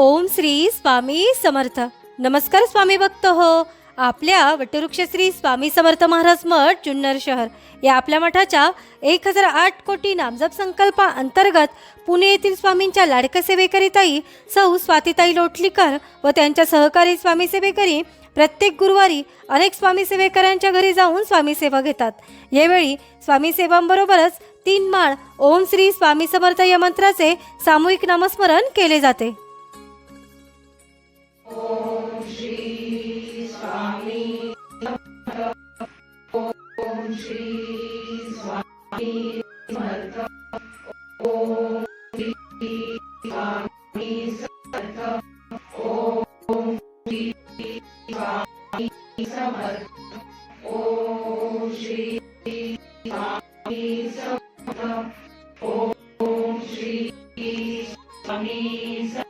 ओम श्री स्वामी समर्थ. नमस्कार स्वामी भक्त हो. आपल्या वटवृक्ष श्री स्वामी समर्थ महाराज मठ जुन्नर शहर या आपल्या मठाच्या एक हजार आठ कोटी नामजप संकल्पा अंतर्गत पुणे येथील स्वामींच्या लाडक्या सेवेकरीताई सौ स्वातीताई लोटलीकर व त्यांच्या सहकारी स्वामी सेवेकरी प्रत्येक गुरुवारी अनेक स्वामी सेवेकरांच्या घरी जाऊन स्वामी सेवा घेतात. यावेळी स्वामी सेवांबरोबरच तीन माळ ओम श्री स्वामी समर्थ या मंत्राचे सामूहिक नामस्मरण केले जाते. ओम श्री स्वामी ओम श्री स्वामी समर्थ ओम श्री स्वामी समर्थ ओम श्री स्वामी समर्थ ओम श्री स्वामी समर्थ ओम श्री स्वामी समर्थ